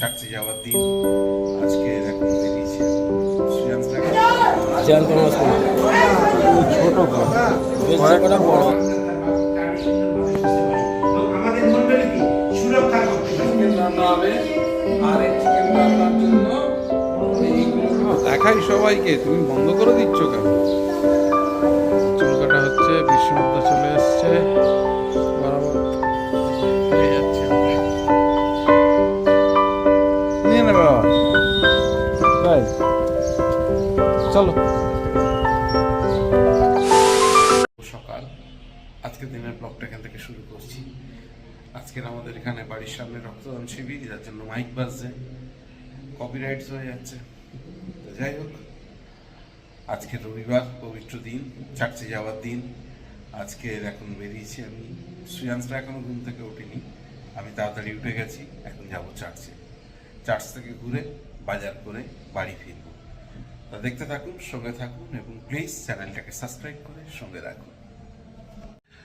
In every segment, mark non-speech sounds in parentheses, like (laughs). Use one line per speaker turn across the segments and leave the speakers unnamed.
চাকরি যাওয়ার দিন আজকে
কোনটা?
ছোট দেখাই সবাইকে, তুমি বন্ধ করে দিচ্ছ কেন চুল কাটা হচ্ছে বিশ্বনাথ চলে এসছে আজকের দিনের ব্লগটা এখান থেকে শুরু করছি। আজকের আমাদের এখানে বাড়ির সামনে রক্তদান শিবির, যার জন্য মাইক বাজছে কপিরাইটস হয়ে যাচ্ছে। তো যাই হোক আজকে রবিবার, পবিত্র দিন চার্চে যাওয়ার দিন। আজকে এখন বেরিয়েছি আমি। শ্রেয়াংশটা এখনও ঘুম থেকে উঠিনি আমি তাড়াতাড়ি উঠে গেছি, এখন যাব চার্চে চার্চ থেকে ঘুরে বাজার করে বাড়ি ফিরবো। তা দেখতে থাকুন, সঙ্গে থাকুন এবং প্লিজ চ্যানেলটাকে সাবস্ক্রাইব করে সঙ্গে রাখুন।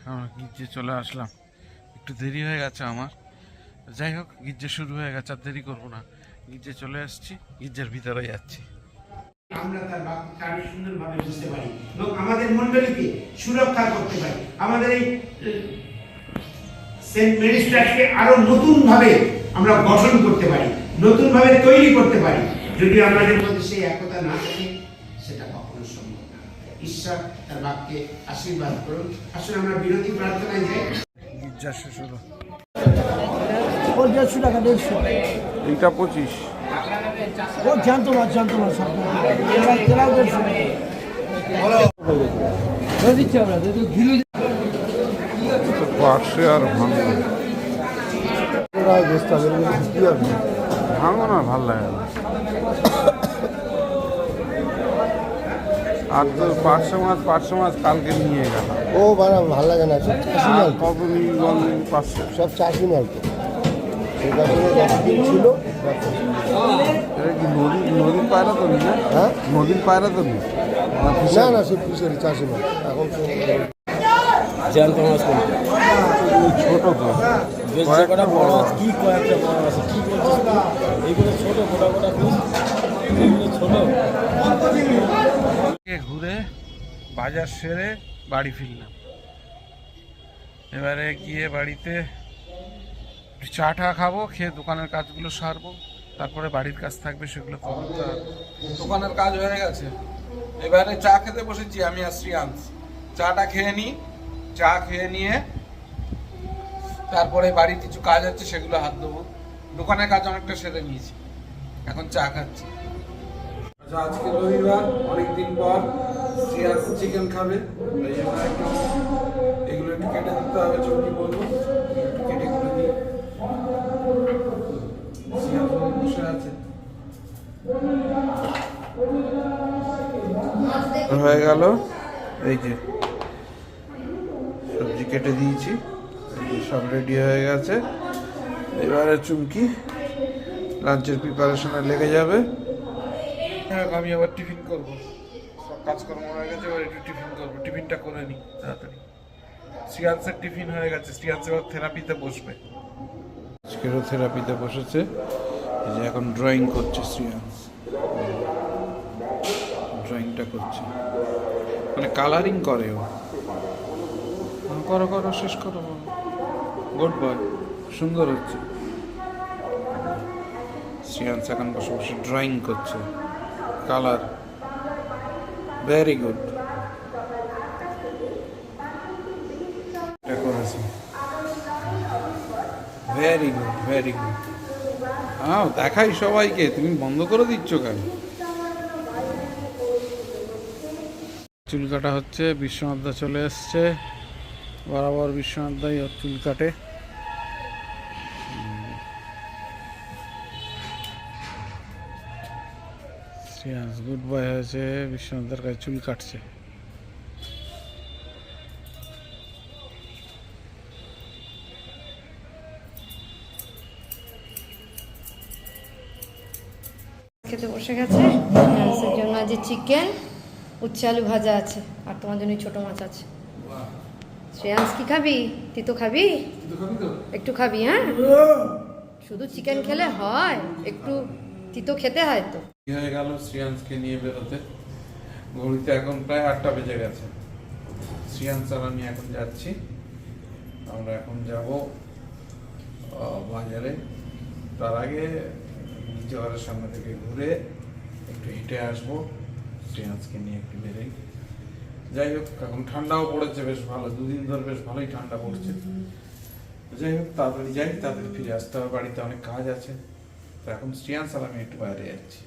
আমরা গির্জে চলে আসলাম। একটু দেরি হয়ে গেছে আমার। যাই হোক, গির্জে শুরু হয়ে গেছে, আর দেরি করব না। গির্জে চলে আসছি, গির্জের ভিতরে যাচ্ছি
আমরা তার বাক্যকে সুন্দরভাবে বুঝতে পারি। এবং আমাদের মন্ডলীকে সুরক্ষা করতে পারি। আমাদের এই সেন্ট মেরিস আরও নতুন ভাবে আমরা গঠন করতে পারি নতুন ভাবে তৈরি করতে পারি। যদি আমাদের মধ্যে সেই একতা না। ঈশ্বর তার বাক্যে আশীর্বাদ করুন। আসলে আমরা বিরতি প্রার্থনায় যাই।
দেড়শো টাকা দেড়শো।
এইটা পঁচিশ।
ও জানতো জানতো সব। তেলাও দেড়শো দিচ্ছি আমরা
পাশে আর না ভালো লাগে না। আর তো পাঁচশো মাছ পাঁচশো মাছ কালকে নিয়ে গেল
ও বাড়া ভালো লাগে না সব চাষি মাল
কত নিয়ে পাঁচশো।
সব চাষি মাল তো। ছিল।
এটা কি নদী নদীর পায়রা তো নি?
হ্যাঁ?
নদীর পায়রা তো নি
না সব ফিশারি চাষি মাল। এখন
জ্যান্ত মাছ
ছোট তো।
বেশ বড় কি কয়েকটা বড় আছে? কি বলছিস এইগুলো ছোট গোটা গোটা পিস এইগুলো ছোট?
ঘুরে বাজার সেরে বাড়ি ফিরলাম। এবারে গিয়ে বাড়িতে চা টা খাব, খেয়ে দোকানের কাজগুলো সারবো, তারপরে বাড়ির কাজ থাকবে সেগুলো করতে দোকানের কাজ হয়ে গেছে। এবারে চা খেতে বসেছি, আমি আর শ্রিয়াংশ। চাটা খেয়ে নিই চা খেয়ে নিয়ে তারপরে বাড়ির কিছু কাজ আছে সেগুলো হাত দেবো দোকানের কাজ অনেকটা সেরে নিয়েছি। এখন চা খাচ্ছি। আজকে রবিবার অনেকদিন পর শ্রিয়াংশ চিকেন খাবে। এই জন্য একটু এগুলো একটু কেটে দিতে হবে চর্বি বলব একটু কেটে করে দিই। বসে আছে। হয়ে গেল। এই যে সবজি কেটে দিয়েছি। সব রেডি হয়ে গেছে। এবারে চুমকি লাঞ্চের প্রিপারেশনে লেগে যাবে। আমি আবার টিফিন করব। সব কাজকর্ম হয়ে গেছে এবার একটু টিফিন করব। টিফিনটা করে নিই তাড়াতাড়ি। শ্রিয়াংসের টিফিন হয়ে গেছে। শ্রিয়াংস এবার থেরাপিতে বসবে। আজকেরও থেরাপিতে বসেছে। এই যে এখন ড্রয়িং করছে শ্রিয়াংস ড্রয়িংটা করছে। মানে কালারিং করে ও। হ্যাঁ, করো করো শেষ করো গুড বয় সুন্দর হচ্ছে। শ্রিয়াংস এখন বসে বসে ড্রয়িং করছে। কালার। ভেরি গুড করেছি। ভেরি গুড ভেরি গুড হ্যাঁ দেখাই সবাইকে। তুমি বন্ধ করে দিচ্ছ কেন? চুল কাটা হচ্ছে বিশ্বনাথ দা চলে এসছে। বরাবর বিশ্বনাথ দাই ওর চুল কাটে। শ্রেয়াস গুড বয় হয়েছে বিশ্বনাথের কাছে চুল কাটছে।
খেতে বসে গেছে। সেই জন্য আজ চিকেন উচ্ছে আলু ভাজা আছে আর তোমার জন্য ছোট মাছ আছে। শ্রেয়াংস কি খাবি? তুই তো খাবি একটু খাবি হ্যাঁ? শুধু চিকেন খেলে হয় একটু তিতো খেতে হয় তো।
হয়ে গেল? শ্রিয়াংশকে নিয়ে বেরোতে। ঘড়িতে এখন প্রায় আটটা বেজে গেছে। শ্রিয়াংশ আর আমি এখন যাচ্ছি। আমরা এখন যাব বাজারে। তার আগে ঘরের সামনে থেকে ঘুরে একটু হেঁটে আসব। শ্রিয়াংশকে নিয়ে একটু বেরোই। যাই হোক, এখন ঠান্ডাও পড়েছে বেশ ভালো। দুদিন ধরে বেশ ভালোই ঠান্ডা পড়ছে। যাই হোক, তাড়াতাড়ি যাই, তাড়াতাড়ি ফিরে আসতে হবে। বাড়িতে অনেক কাজ আছে। তো এখন শ্রিয়াংশ আর আমি একটু বাইরে যাচ্ছি।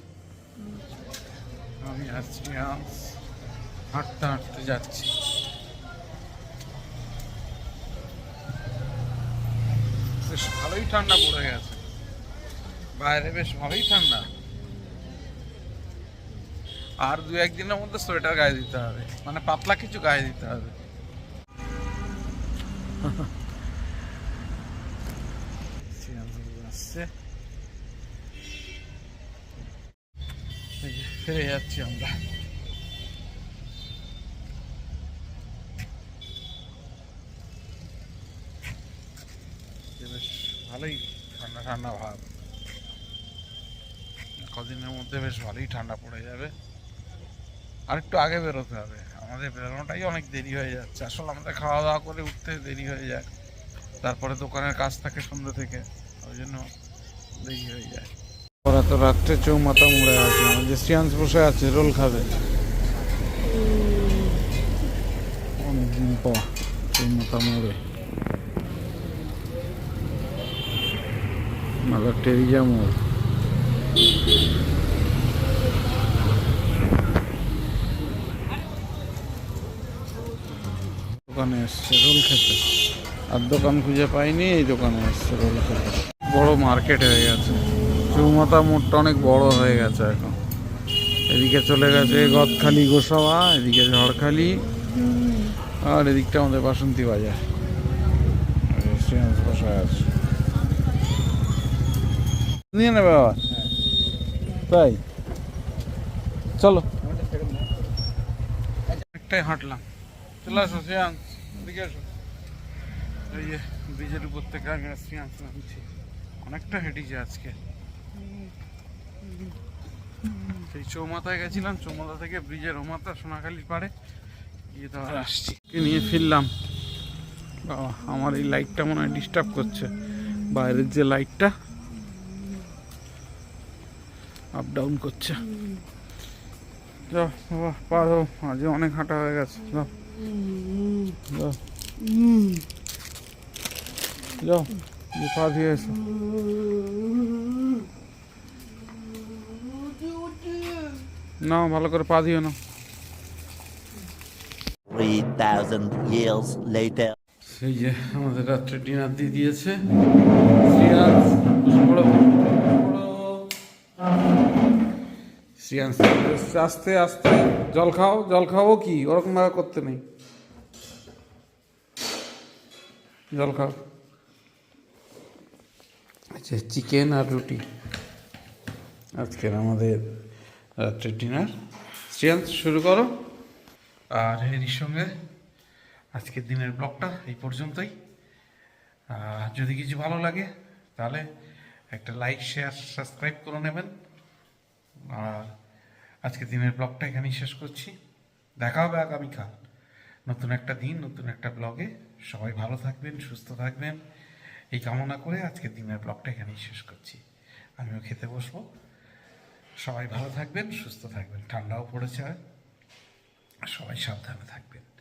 আমি শ্রিয়াংশ হাঁটতে হাঁটতে যাচ্ছি। বেশ ভালোই ঠান্ডা পড়ে গেছে। বাইরে বেশ ভালোই ঠান্ডা। আর দু একদিনের মধ্যে সোয়েটার গায়ে দিতে হবে। মানে পাতলা কিছু গায়ে দিতে হবে। (laughs) আসছে। ফিরে যাচ্ছি আমরা। বেশ ভালোই ঠান্ডা ঠান্ডা ভাব। কদিনের মধ্যে বেশ ভালোই ঠান্ডা পড়ে যাবে। আর একটু আগে বেরোতে হবে। আমাদের বেরোনোটাই অনেক দেরি হয়ে যাচ্ছে। আসলে আমাদের খাওয়া দাওয়া করে উঠতে দেরি হয়ে যায়। তারপরে দোকানের কাজ থাকে সন্ধ্যে থেকে। ওই জন্য দেরি হয়ে যায়। তো রাত্রে চৌমাথা মুড়ে আছে। আমাদের শ্রিয়াংশ বসে আছে, রোল খাবে। অনেকদিন পর চৌমাথা মোড়ে। মাদার টেরিজা মোড়। দোকানে এসছে রোল খেতে। আর দোকান খুঁজে পাইনি, এই দোকানে এসছে রোল খেতে। বড় মার্কেট হয়ে গেছে। চৌমাথা মোড়টা অনেক বড় হয়ে গেছে এখন। এদিকে চলে গেছে গদখালি গোসাবা, এদিকে ঝড়খালি, আর এদিকটা আমাদের বাসন্তী বাজার। নিয়ে নেবে আবার তাই? চলো। একটাই হাঁটলাম। চলে আসো শ্রেয়াংশ এদিকে আসো। এই যে ব্রিজের উপর থেকে আমি শ্রেয়াংশ নামছি। অনেকটা হেঁটেছি আজকে। সেই চৌমাথায় গেছিলাম চৌমাথা থেকে ব্রিজের ওমাথা সোনাখালির পাড়ে। গিয়ে তো আর আসছি। নিয়ে ফিরলাম। আমার এই লাইটটা মনে হয় ডিস্টার্ব করছে। বাইরের যে লাইটটা আপ ডাউন করছে। যাও বাবা পা দাও আজকে অনেক হাঁটা হয়ে গেছে। যাও যাও যাও পা দিয়ে এসো। না ভালো করে পা দিও না।
3,000 years later.
সেই যে আমাদের রাত্রে ডিনার দিয়ে দিয়েছে। পড়ো। শ্রিয়াংশ বসছে, আস্তে আস্তে জল খাও জল খাও কি? ওরকম ভাবে করতে নেই। জল খাও। আচ্ছা চিকেন আর রুটি। আজকের আমাদের রাত্রের ডিনার। শ্রিয়াংশ শুরু করো। আর এরই সঙ্গে, আজকের দিনের ব্লগটা এই পর্যন্তই। যদি কিছু ভালো লাগে, তাহলে একটা লাইক শেয়ার সাবস্ক্রাইব করে নেবেন। আর আজকের দিনের ব্লগটা এখানেই শেষ করছি। দেখা হবে আগামীকাল। নতুন একটা দিন, নতুন একটা ব্লগে। সবাই ভালো থাকবেন, সুস্থ থাকবেন। এই কামনা করে আজকের দিনের ব্লগটা এখানেই শেষ করছি। আমিও খেতে বসবো। সবাই ভালো থাকবেন সুস্থ থাকবেন। ঠান্ডাও পড়েছে। সবাই সাবধানে থাকবেন।